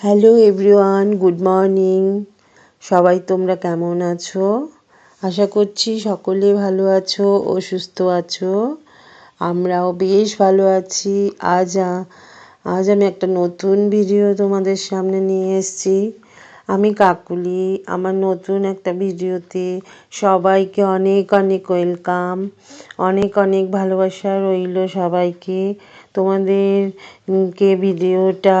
Hello everyone good morning সবাই তোমরা কেমন আছো? আশা করছি সকলে ভালো আছো ও সুস্থ আছো। আমরাও বেশ ভালো আছি। আজ আজ আমি একটা নতুন ভিডিও তোমাদের সামনে নিয়ে এসেছি। আমি কাকুলি, আমার নতুন একটা ভিডিওতে সবাইকে অনেক অনেক ওয়েলকাম। অনেক অনেক ভালোবাসা রইল সবাইকে। তোমাদেরকে ভিডিওটা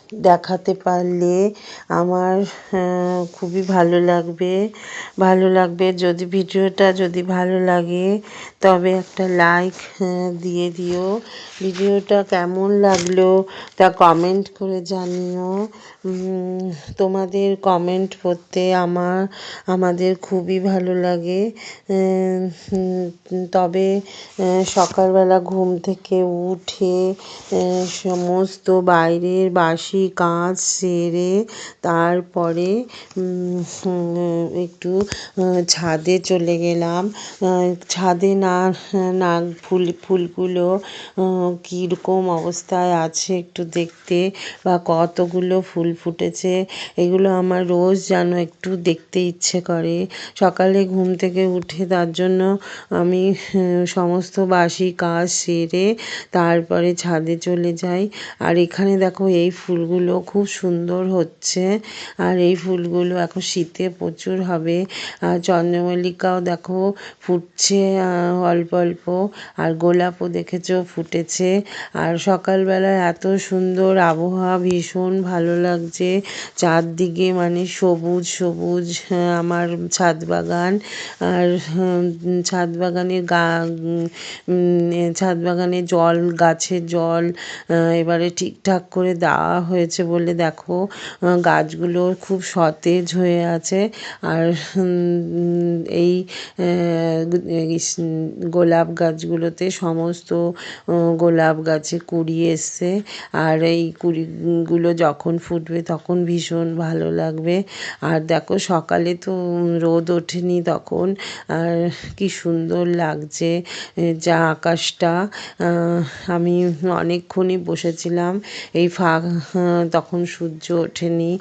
দেখাতে পারলে আমার খুবই ভালো লাগবে। ভালো লাগবে যদি ভিডিওটা যদি ভালো লাগে, তবে একটা লাইক দিয়ে দিও। ভিডিওটা কেমন লাগল তা কমেন্ট করে জানিও। তোমাদের কমেন্ট পড়তে আমার, আমাদের খুবই ভালো লাগে। তবে সকালবেলা ঘুম থেকে উঠে সমস্ত বাইরের বাসি কাজ সেরে তারপরে একটু ছাদে চলে গেলাম। ছাদে না না, ফুল, ফুলগুলো কীরকম অবস্থায় আছে একটু দেখতে বা কতগুলো ফুল ফুটেছে, এগুলো আমার রোজ যেন একটু দেখতে ইচ্ছে করে। সকালে ঘুম থেকে উঠে তার জন্য আমি সমস্ত বাসি কাজ সেরে তারপরে ছাদে চলে যাই। আর এখানে দেখো এই ফুলগুলো খুব সুন্দর হচ্ছে। আর এই ফুলগুলো এখন শীতে প্রচুর হবে। আর চন্দ্রমল্লিকাও দেখো ফুটছে অল্প অল্প। আর গোলাপও দেখেছ ফুটেছে। আর সকালবেলা এত সুন্দর আবহাওয়া, ভীষণ ভালো লাগছে। চারদিকে মানে সবুজ সবুজ আমার ছাদ বাগান। আর ছাদ বাগানে গা ছাদ বাগানে জল, গাছের জল এবারে ঠিকঠাক করে দেওয়া হয়েছে বলে দেখো গাছগুলো খুব সতেজ হয়ে আছে। আর এই গোলাপ গাছগুলোতে সমস্ত গোলাপ গাছে কুড়ি এসছে। আর এই কুড়িগুলো যখন ফুটবে তখন ভীষণ ভালো লাগবে। আর দেখো সকালে তো রোদ ওঠেনি তখন। আর কি সুন্দর লাগছে যা আকাশটা। আমি অনেকক্ষণই বসেছিলাম। এই ফাঁক তখন সূর্য ওঠেনি।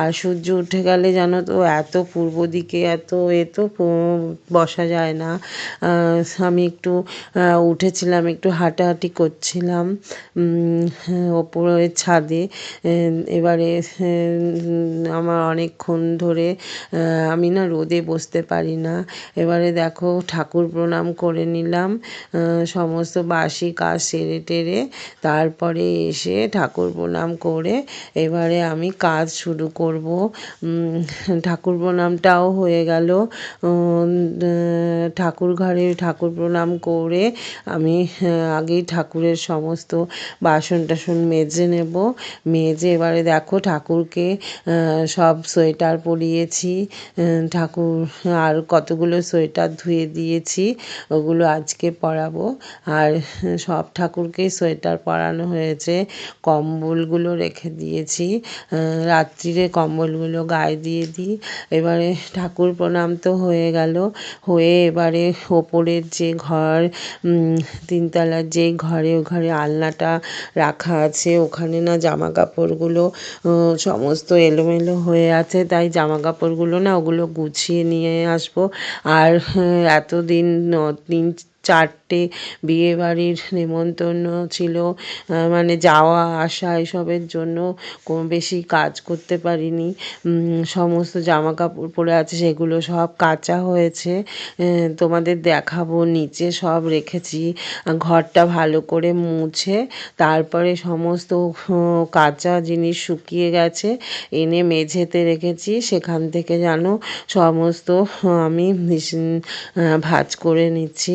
আর সূর্য উঠে গেলে জানো তো, এত পূর্ব দিকে এত, এ তো বসা যায় না। আমি একটু উঠেছিলাম, একটু হাঁটাহাঁটি করছিলাম ওপরের ছাদে। এবারে আমার অনেকক্ষণ ধরে আমি না রোদে বসতে পারি না। এবারে দেখো, ঠাকুর প্রণাম করে নিলাম সমস্ত বাসি কাজ সেরে টেরে, তারপরে এসে ঠাকুর প্রণাম করে এবারে আমি কাজ শুরু করব। ঠাকুর প্রণামটাও হয়ে গেল। ঠাকুর ঘরে ঠাকুর প্রণাম করে আমি আগেই ঠাকুরের সমস্ত বাসন টাসন মেজে নেব। মেজে এবারে দেখো ঠাকুরকে সব সোয়েটার পরিয়েছি। ঠাকুর, আর কতগুলো সোয়েটার ধুয়ে দিয়েছি, ওগুলো আজকে পরাবো। আর সব ঠাকুরকেই সোয়েটার পরানো হয়েছে। কম্বলগুলো রেখে দিয়েছি। রাত্রিরে কম্বলগুলো গায়ে দিয়ে দিই। এবারে ঠাকুর প্রণাম তো হয়ে গেল। হয়ে এবারে ওপরের যে ঘর তিনতলার যে ঘরে ঘরে আলনাটা রাখা আছে। ওখানে না জামা কাপড়গুলো সমস্ত এলোমেলো হয়ে আছে। তাই জামা কাপড়গুলো না ওগুলো গুছিয়ে নিয়ে আসব। আর এতদিন তিন চারটে বিয়েবাড়ির নেমন্তন্ন ছিল মানে যাওয়া, আসা এসবের জন্য কোনো বেশি কাজ করতে পারিনি। সমস্ত জামা কাপড় পরে আছে, সেগুলো সব কাচা হয়েছে। তোমাদের দেখাবো, নিচে সব রেখেছি। ঘরটা ভালো করে মুছে, তারপরে সমস্ত কাঁচা জিনিস শুকিয়ে গেছে, এনে মেঝেতে রেখেছি। সেখান থেকে যেন সমস্ত আমি ভাজ করে নিচ্ছি।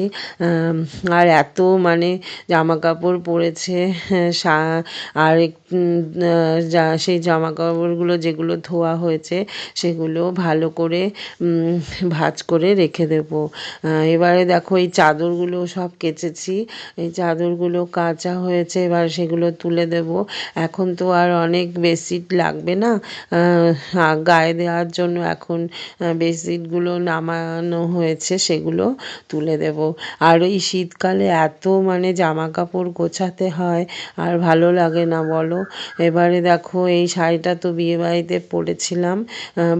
আর এত মানে জামা কাপড় পরেছে আর যা, সেই জামা কাপড়গুলো যেগুলো ধোয়া হয়েছে, সেগুলো ভালো করে ভাঁজ করে রেখে দেবো। এবারে দেখো এই চাদরগুলো সব কেচেছি, এই চাদরগুলো কাচা হয়েছে, এবার সেগুলো তুলে দেব। এখন তো আর অনেক বেডশিট লাগবে না গায়ে দেওয়ার জন্য এখন বেডশিটগুলো নামানো হয়েছে, সেগুলো তুলে দেব। আর এই শীতকালে এত মানে জামা কাপড় গোছাতে হয়, আর ভালো লাগে না বলো? এবারে দেখো, এই শাড়িটা তো বিয়েবাড়িতে পরেছিলাম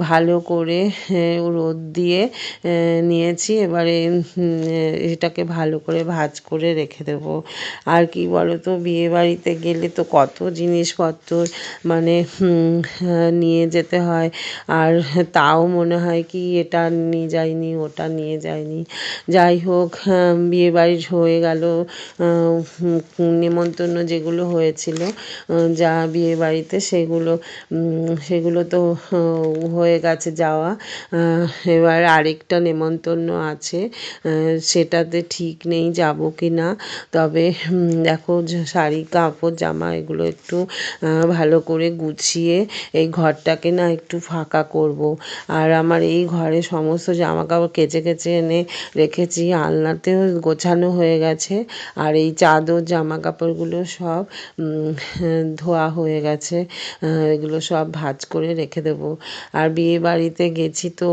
ভালো করে রোদ দিয়ে নিয়েছি, এবারে এটাকে ভালো করে ভাঁজ করে রেখে দেবো। আর কি বলো তো বিয়েবাড়িতে গেলে তো কত জিনিসপত্র মানে নিয়ে যেতে হয়, আর তাও মনে হয় কি, এটা নিয়ে যাইনি, ওটা নিয়ে যাইনি। যাই হোক বিয়েবাড়ি হয়ে গেল নেমন্তন্ন যেগুলো হয়েছিল যা বিয়েবাড়িতে সেগুলো সেগুলো তো হয়ে গেছে যাওয়া। এবার আরেকটা নেমন্তন্ন আছে সেটাতে ঠিক নেই যাব কি না। তবে দেখো শাড়ি, কাপড়, জামা এগুলো একটু ভালো করে গুছিয়ে এই ঘরটাকে না একটু ফাঁকা করব। আর আমার এই ঘরে সমস্ত জামা কাপড় কেচে কেচে এনে রেখেছি, আলনাতেও গোছানো হয়ে গেছে। আর এই চাদর জামা কাপড়গুলো সব ধোয়া হয়ে গেছে। এগুলো সব ভাঁজ করে রেখে দেবো। আর বিয়ে বাড়িতে গেছি তো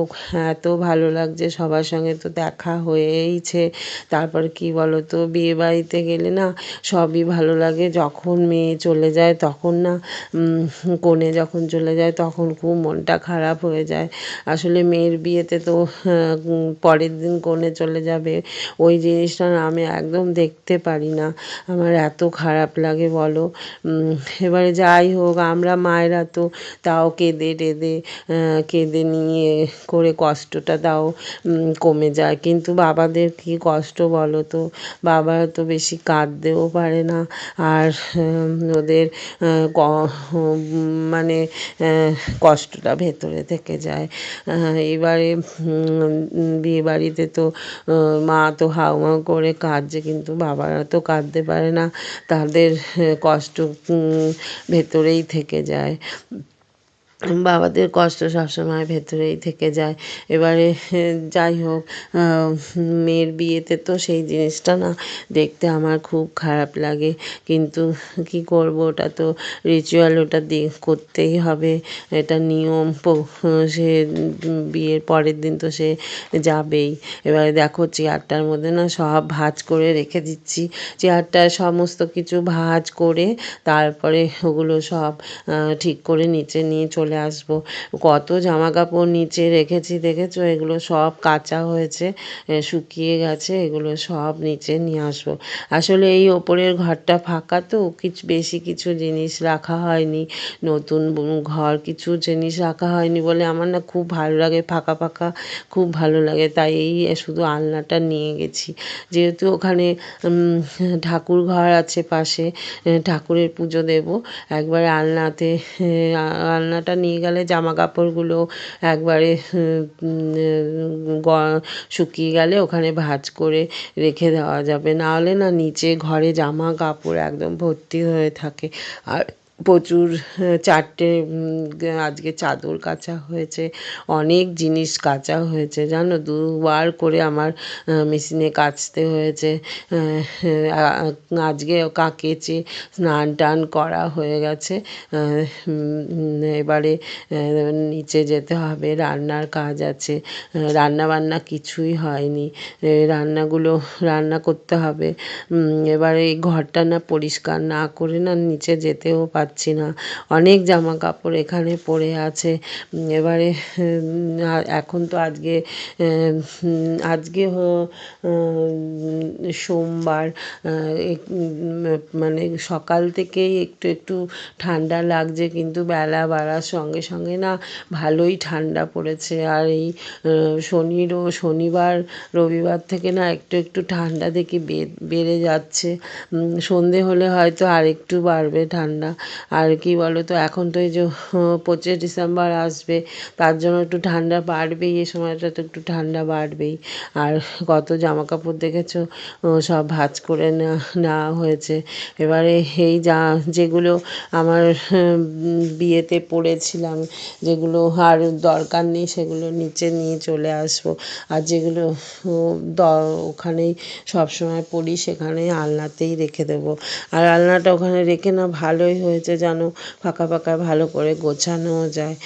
এত ভালো লাগছে, সবার সঙ্গে তো দেখা হয়েইছে। তারপর কি বলো তো বিয়ে বাড়িতে গেলে না সবই ভালো লাগে, যখন মেয়ে চলে যায় তখন না কনে যখন চলে যায় তখন খুব মনটা খারাপ হয়ে যায়। আসলে মেয়ের বিয়েতে তো পরের দিন কনে চলে যাবে, ওই জিনিসটা আমি একদম দেখতে পারি না। আমার এত খারাপ লাগে বলো। এবারে যাই হোক, আমরা মায়েরা তো তাও কেঁদে টেদে কেঁদে নিয়ে করে কষ্টটা তাও কমে যায়। কিন্তু বাবাদের কি কষ্ট বলো তো? বাবারা তো বেশি কাঁদতেও পারে না। আর ওদের মানে কষ্টটা ভেতরে থেকে যায়। এবারে বিয়েবাড়িতে তো মা তো হাউমাউ করে কাঁদছে কিন্তু বাবারা তো কাঁদতে পারে না। তাদের কষ্ট ভেতরেই থেকে যায়। বাবাদের কষ্ট সবসময় ভেতরেই থেকে যায়। এবারে, যাই হোক মেয়ের বিয়েতে তো সেই জিনিসটা না দেখতে আমার খুব খারাপ লাগে। কিন্তু কি করব, ওটা তো রিচুয়াল ওটা দিয়ে করতেই হবে। এটা নিয়ম সে, বিয়ের পরের দিন তো সে যাবেই। এবারে দেখো, চেয়ারটার মধ্যে না সব ভাঁজ করে রেখে দিচ্ছি। চেয়ারটায় সমস্ত কিছু ভাঁজ করে তারপরে ওগুলো সব ঠিক করে নিচে নিয়ে চলে আসব। কত জামা কাপড় নিচে রেখেছি, দেখেছ? এগুলো সব কাচা হয়েছে শুকিয়ে গেছে, এগুলো সব নিচে নিয়ে আসব। আসলে এই ওপরের ঘরটা ফাঁকা তো কিছু বেশি কিছু জিনিস রাখা হয়নি। নতুন ঘর কিছু জিনিস রাখা হয়নি বলে আমার না খুব ভালো লাগে, ফাঁকা ফাঁকা খুব ভালো লাগে। তাই এই শুধু আলনাটা নিয়ে গেছি। যেহেতু ওখানে ঠাকুর ঘর আছে পাশে ঠাকুরের পুজো দেব। একবারে আলনাতে আলনাটা নিয়ে গেলে জামা কাপড়গুলো একবারে শুকিয়ে গেলে ওখানে ভাঁজ করে রেখে দেওয়া যাবে। নাহলে না নিচে ঘরে জামা কাপড় একদম ভর্তি হয়ে থাকে। আর প্রচুর চারটে আজকে চাদর কাচা হয়েছে, অনেক জিনিস কাচা হয়েছে, জানো? দুবার করে আমার মেশিনে কাচতে হয়েছে আজকে কেচে স্নান টান করা হয়ে গেছে এবারে নিচে যেতে হবে, রান্নার কাজ আছে রান্না বান্না কিছুই হয়নি রান্নাগুলো রান্না করতে হবে এবারে এই ঘরটা না পরিষ্কার না করে না নিচে যেতেও পারছি না। অনেক জামা কাপড় এখানে পড়ে আছে। এবারে এখন তো আজকে আজকে সোমবার মানে সকাল থেকেই একটু একটু ঠান্ডা লাগছে, কিন্তু বেলা বাড়ার সঙ্গে সঙ্গে না ভালোই ঠান্ডা পড়েছে। আর এই শনির ও শনিবার, রবিবার থেকে না একটু একটু ঠান্ডা দেখি বেড়ে যাচ্ছে। সন্ধে হলে হয়তো আর একটু বাড়বে ঠান্ডা। আর কি বলো তো এখন তো এই যে পঁচিশে ডিসেম্বর আসবে, তার জন্য একটু ঠান্ডা বাড়বেই, এই সময়টা তো একটু ঠান্ডা বাড়বেই। আর কত জামা কাপড় দেখেছ সব ভাঁজ করে নেওয়া হয়েছে। এবারে এই যা, যেগুলো আমার বিয়েতে পড়েছিলাম, যেগুলো আর দরকার নেই, সেগুলো নিচে নিয়ে চলে আসব। আর যেগুলো দ, ওখানেই সবসময় পরি সেখানে আলনাতেই রেখে দেবো। আর আলনাটা ওখানে রেখে না, ভালোই হয়েছে। হয়েছে যেন ফাঁকা ফাঁকা ভালো করে গোছানোও যায়।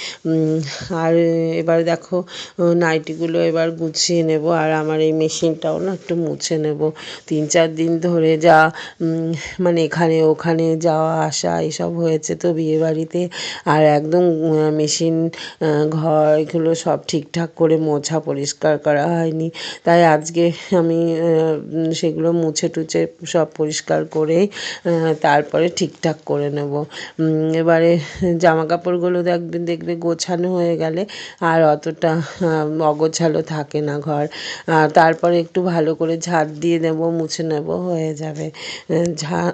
আর এবার দেখো নাইটিগুলো এবার গুছিয়ে নেব আর আমার এই মেশিনটাও না একটু মুছে নেব। তিন চার দিন ধরে যা মানে এখানে ওখানে যাওয়া আসা এসব হয়েছে তো বিয়েবাড়িতে। আর একদম মেশিন ঘর এগুলো সব ঠিকঠাক করে মোছা পরিষ্কার করা হয়নি। তাই আজকে আমি সেগুলো মুছে টুছে সব পরিষ্কার আহ, তারপরে ঠিকঠাক করে নেব। এবারে জামা কাপড়গুলো দেখবে দেখবে গোছানো হয়ে গেলে আর অতটা অগোছালো থাকে না ঘর। আর তারপরে একটু ভালো করে ঝাড় দিয়ে নেব মুছে নেব হয়ে যাবে। ঝাড়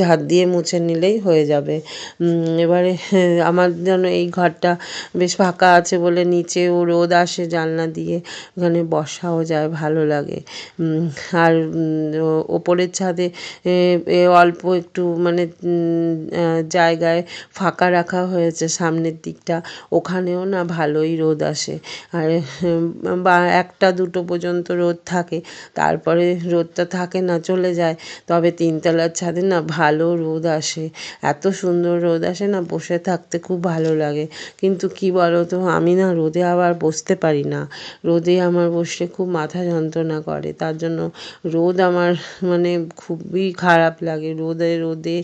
ঝাড় দিয়ে মুছে নিলেই হয়ে যাবে। এবারে হ্যাঁ, আমার যেন এই ঘরটা বেশ ফাঁকা আছে বলে নিচেও রোদ আসে জানলা দিয়ে ওখানে বসাও যায় ভালো লাগে। আর ওপরের ছাদে অল্প একটু মানে জায়গায় ফাঁকা রাখা হয়েছে সামনের দিকটা, ওখানেও না ভালোই রোদ আসে। আর বা একটা দুটো পর্যন্ত রোদ থাকে, তারপরে রোদটা থাকে না চলে যায়, তবে তিনতলার ছাদে না ভালো রোদ আসে। এত সুন্দর রোদ আসে না বসে থাকতে খুব ভালো লাগে। কিন্তু কি বলো তো আমি না রোদে আবার বসতে পারি না। রোদে আমার বসলে খুব মাথা যন্ত্রণা করে, তার জন্য রোদ আমার মানে খুবই খারাপ লাগে। রোদে রোদে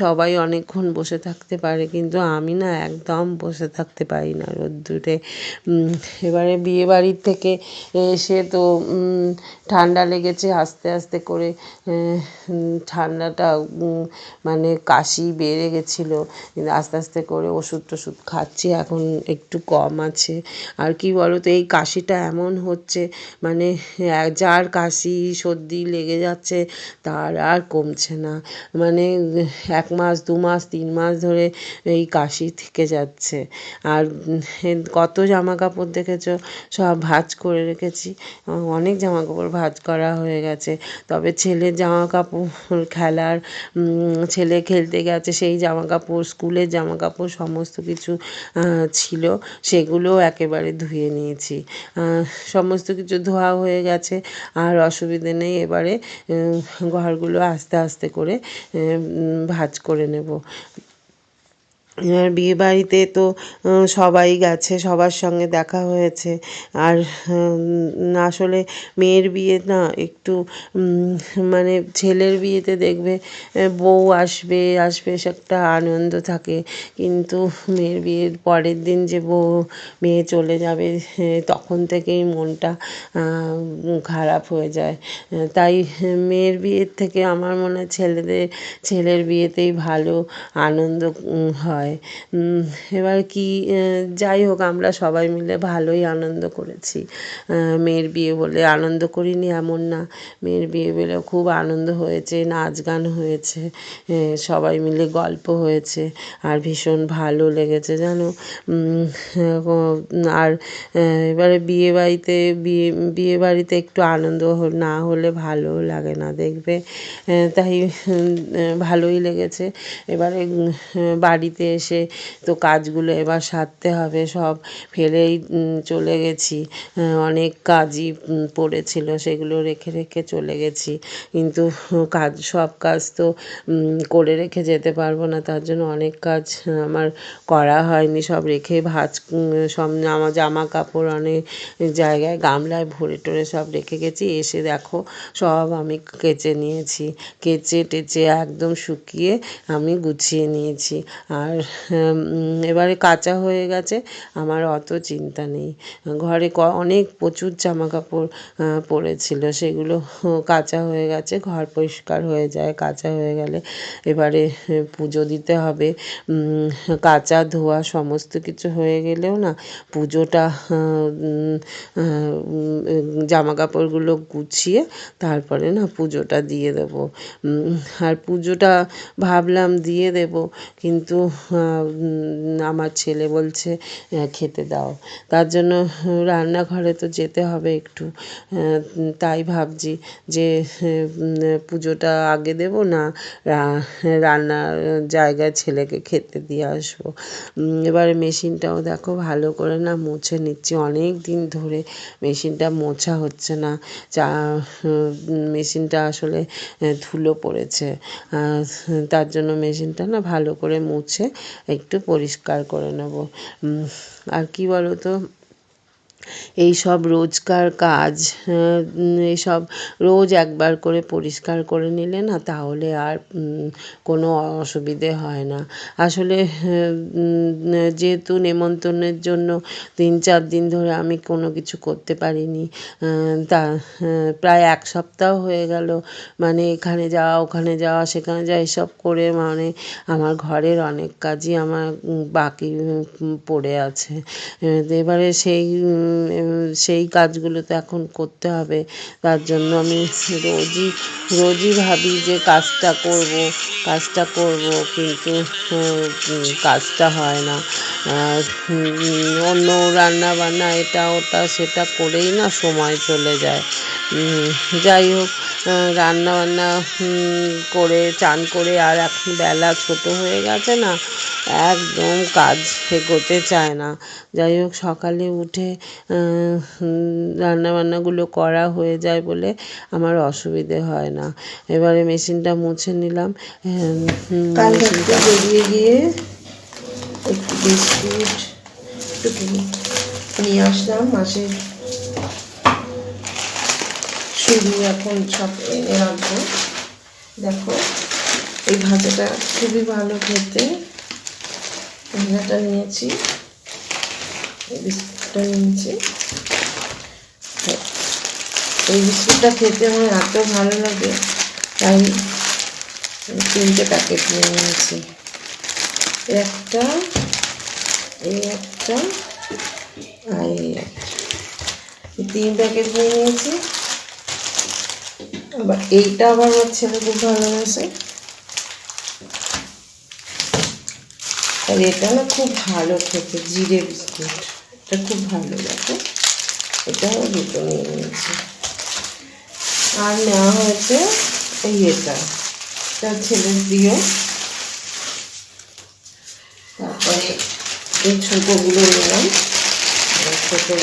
সবাই সবাই অনেকক্ষণ বসে থাকতে পারে, কিন্তু আমি না একদম বসে থাকতে পারি না রোদ্দুরে। এবারে বিয়ে বাড়ির থেকে এসে তো ঠান্ডা লেগেছে আস্তে আস্তে করে ঠান্ডাটা মানে কাশি বেড়ে গেছিল। কিন্তু আস্তে আস্তে করে ওষুধ টষুধ খাচ্ছি, এখন একটু কম আছে। আর কি বলো তো এই কাশিটা এমন হচ্ছে মানে যার কাশি সর্দি লেগে যাচ্ছে, তার আর কমছে না। মানে এক মাস, দু মাস, তিন মাস ধরে এই কাশি থেকে যাচ্ছে। আর কত জামা কাপড় দেখেছ? সব ভাঁজ করে রেখেছি। অনেক জামা কাপড় ভাঁজ করা হয়ে গেছে। তবে ছেলের জামা কাপড় খেলার ছেলে খেলতে গেছে, সেই জামা কাপড় স্কুলের জামা কাপড় সমস্ত কিছু ছিল সেগুলোও একেবারে ধুয়ে নিয়েছি। সমস্ত কিছু ধোয়া হয়ে গেছে, আর অসুবিধে নেই, এবারে ঘরগুলো আস্তে আস্তে করে ভাঁজ করে নেব। এবার বিয়েবাড়িতে তো সবাই গেছে সবার সঙ্গে দেখা হয়েছে। আর আসলে মেয়ের বিয়ে না একটু মানে ছেলের বিয়েতে দেখবে বউ আসবে আসবে সে একটা আনন্দ থাকে। কিন্তু মেয়ের বিয়ের পরের দিন যে বউ মেয়ে চলে যাবে তখন থেকেই মনটা খারাপ হয়ে যায়। তাই মেয়ের বিয়ের থেকে আমার মনে হয় ছেলেদের ছেলের বিয়েতেই ভালো আনন্দ উম, হয়। এবার কি যাই হোক, আমরা সবাই মিলে ভালোই আনন্দ করেছি। মেয়ের বিয়ে বলে আনন্দ করিনি এমন না। মেয়ের বিয়ে বলে খুব আনন্দ হয়েছে, নাচ গান হয়েছে সবাই মিলে গল্প হয়েছে আর ভীষণ ভালো লেগেছে, জানো? আর এবারে বিয়ে বাড়িতে, বিয়ে বিয়ে বাড়িতে একটু আনন্দ না হলে ভালো লাগে না, দেখবে? তাই ভালোই লেগেছে। এবারে বাড়িতে এসে তো কাজগুলো এবার সারতে হবে, সব ফেলেই চলে গেছি। অনেক কাজই পড়েছিল, সেগুলো রেখে রেখে চলে গেছি। কিন্তু কাজ, সব কাজ তো করে রেখে যেতে পারব না, তার জন্য অনেক কাজ আমার করা হয়নি। সব রেখে ভাঁজ সব জামা জামা কাপড় অনেক জায়গায়, গামলায় ভরে টরে সব রেখে গেছি। এসে দেখো, সব আমি কেচে নিয়েছি। কেচে টেচে একদম শুকিয়ে আমি গুছিয়ে নিয়েছি। আর এবারে কাচা হয়ে গেছে, আমার অত চিন্তা নেই। ঘরে ক, অনেক প্রচুর জামা কাপড় পড়েছিল, সেগুলো কাচা হয়ে গেছে, ঘর পরিষ্কার হয়ে যায়, কাচা হয়ে গেলে এবারে পুজো দিতে হবে। কাচা ধোয়া সমস্ত কিছু হয়ে গেলেও না, পুজোটা জামা কাপড়গুলো গুছিয়ে তারপরে না পুজোটা দিয়ে দেবো। আর পুজোটা ভাবলাম দিয়ে দেবো, কিন্তু আমার ছেলে বলছে খেতে দাও। তার জন্য রান্নাঘরে তো যেতে হবে একটু। তাই ভাবছি যে পুজোটা আগে দেব না রান্নার জায়গায় ছেলেকে খেতে দিয়ে আসব। এবারে মেশিনটাও দেখো ভালো করে না মুছে নিচ্ছি। অনেক দিন ধরে মেশিনটা মোছা হচ্ছে না। চা, মেশিনটা আসলে ধুলো পড়েছে। তার জন্য মেশিনটা না ভালো করে মুছে একটু পরিষ্কার করে নেব আর কি বলো তো এই সব রোজকার কাজ উম, এইসব রোজ একবার করে পরিষ্কার করে নিলে না তাহলে আর কোনো অসুবিধে হয় না। আসলে যেহেতু নেমন্তন্নের জন্য তিন চার দিন ধরে আমি কোনো কিছু করতে পারিনি তা প্রায় এক সপ্তাহ হয়ে গেল মানে এখানে যাওয়া ওখানে যাওয়া সেখানে যাওয়া এসব করে মানে আমার ঘরের অনেক কাজই আমার বাকি পড়ে আছে। এবারে সেই সেই কাজগুলো তো এখন করতে হবে। তার জন্য আমি রোজই রোজই ভাবি যে কাজটা করব কাজটা করব, কিন্তু কাজটা হয় না। অন্য রান্না বান্না এটা, ওটা, সেটা করেই না সময় চলে যায়। যাই হোক রান্না বান্না করে, চান করে আর এখন বেলা ছোট হয়ে গেছে না, একদম কাজ এগোতে চায় না। যাই হোক, সকালে উঠে রান্না বান্নাগুলো করা হয়ে যায় বলে আমার অসুবিধে হয় না। এবারে মেশিনটা মুছে নিলাম। মেশিনটা বেরিয়ে গিয়ে একটু বিস্কুট একটু নিয়ে আসলাম। মাসের শুরু এখন সব এনে রাখব। দেখো এই ভাজাটা খুবই ভালো খেতে। ভাজাটা নিয়েছি। এই বিস্কুটটা নিয়েছি এই বিস্কুটটা খেতে আমার এত ভালো লাগে, তাই তিনটে প্যাকেট নিয়ে নিয়েছি। একটা, এই একটা, আর এই একটা। তিন প্যাকেট নিয়ে নিয়েছি। আবার এইটা আবার আমার ছেলে খুব ভালোবাসে আর এটা না খুব ভালো খেতে, জিরে বিস্কুট। এটা খুব ভালো দেখো। এটাও দুটো নিয়ে নিয়েছি। আর নেওয়া হয়েছে এই এটা। এটা ছেলের প্রিয় তারপরে এই ছোটোগুলো নিলাম। ছোটো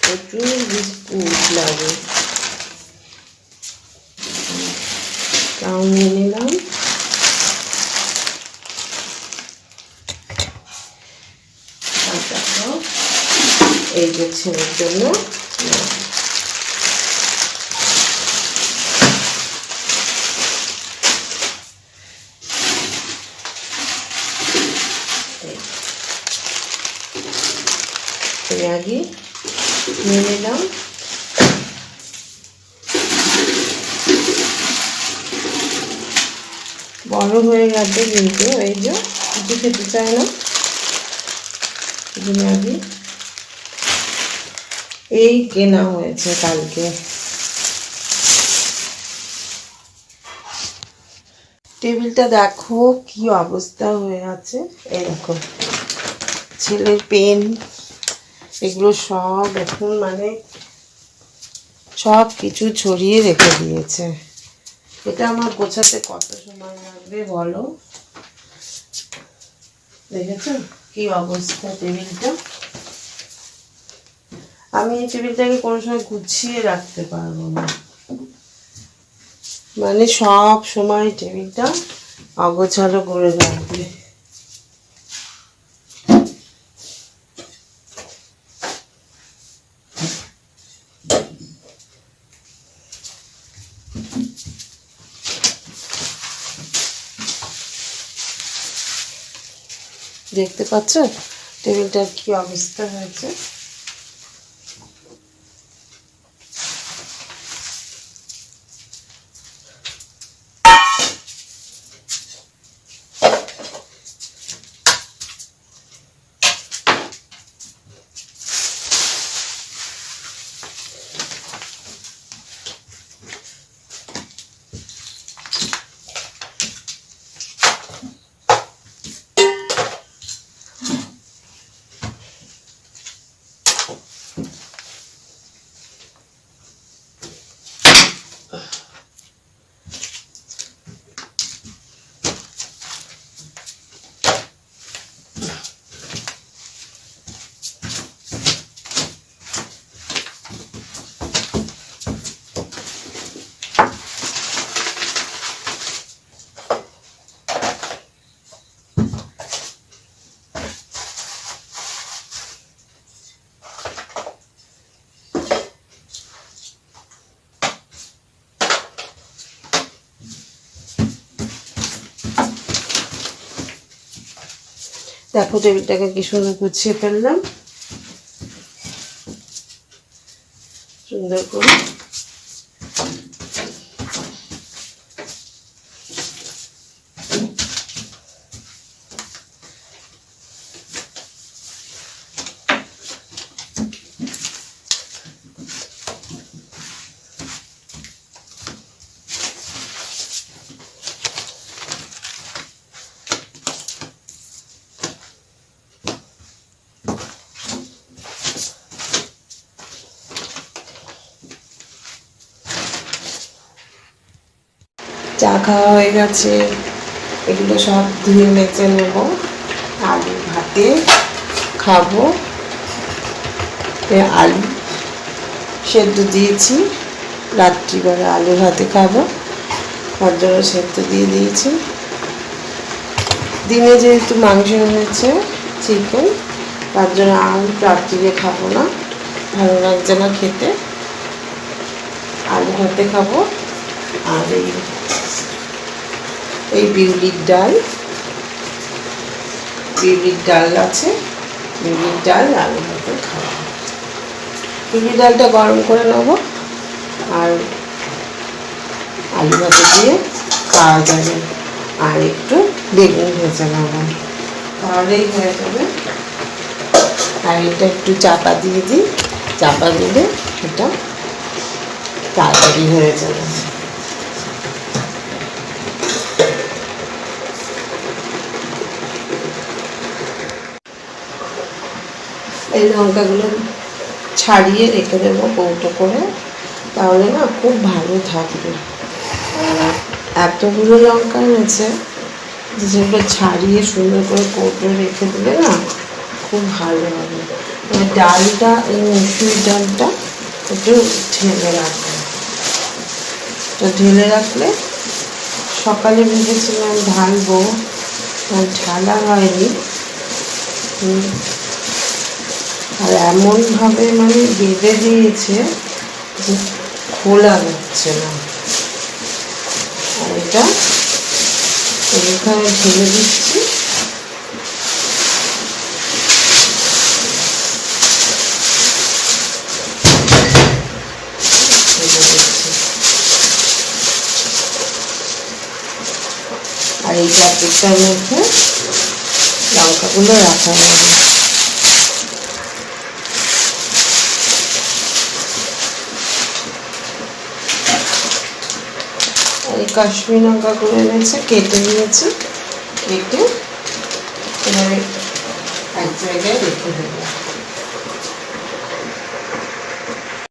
প্রচুর বিস্কুট লাগে তাও নিয়ে নিলাম আর তারপর এই যে ছেলের জন্য। এই নিয়ে নিলাম। বড় হয়ে গেছে কিন্তু, এই যে, কিছু খেতে চায় না। ম্যাগি এই কেনা হয়েছে কালকে। টেবিলটা দেখো কি অবস্থা হয়ে আছে। এরকম ছেলের পেন, এগুলো সব এখন মানে সব কিছু ছড়িয়ে রেখে দিয়েছে। এটা আমার গোছাতে কত সময় লাগবে বলো? দেখেছ কি অবস্থা টেবিলটা? আমি এই টেবিলটাকে কোনো সময় গুছিয়ে রাখতে পারব না। মানে সব সময় টেবিলটা অগোছালো করে রাখবে। দেখতে পাচ্ছ? টেবিলটার কি অবস্থা হয়েছে? দেখো টেবিলটাকে কি সুন্দর গুছিয়ে ফেললাম। সুন্দর করে চা খাওয়া হয়ে গেছে। এগুলো সব ধুয়ে মেচে নেব। আলু ভাতে খাব। আলু সেদ্ধ দিয়েছি। রাত্রিবেলা আলু ভাতে খাব। জন্য সেদ্ধ দিয়ে দিয়েছি। দিনে যেহেতু মাংস হয়েছে চিকেন তার জন্য আর রাত্রিরে খাব না। ভালো লাগছে না খেতে। আলু ভাতে খাব। আর এই এই বিউলির ডাল। বিউলির ডাল আছে। বিউলির ডাল আলু ভাতে খাওয়া বিউলির ডালটা গরম করে নেব আর আলু ভাতে দিয়ে খাওয়া যাবে আর একটু বেগুন ভেজে নেব। তাহলেই হয়ে যাবে। আর এটা একটু চাপা দিয়ে দিই। চাপা দিলে এটা তাড়াতাড়ি হয়ে যাবে। এই লঙ্কাগুলো ছাড়িয়ে রেখে দেবো কৌটো করে। তাহলে না খুব ভালো থাকবে। এতগুলো লঙ্কা এনেছে যেগুলো ছাড়িয়ে সুন্দর করে কৌটো রেখে দিলে না খুব ভালো হবে। ডালটা, এই মুসুর ডালটা একটু ঢেলে রাখব। তো ঢেলে রাখলে সকালে ভেবেছিলাম ঢালবো ঢালা হয়নি। আর এমনভাবে মানে বেঁধে দিয়েছে যে খোলা যাচ্ছে না। আর এটা এখানে ঢেলে দিচ্ছি। আর এই প্যাকেটটার মধ্যে লঙ্কাগুলো রাখা হবে কাশ্মীর করে এনেছে কেটে নিয়েছে কেটে এবারে এক জায়গায় রেখে দেবো।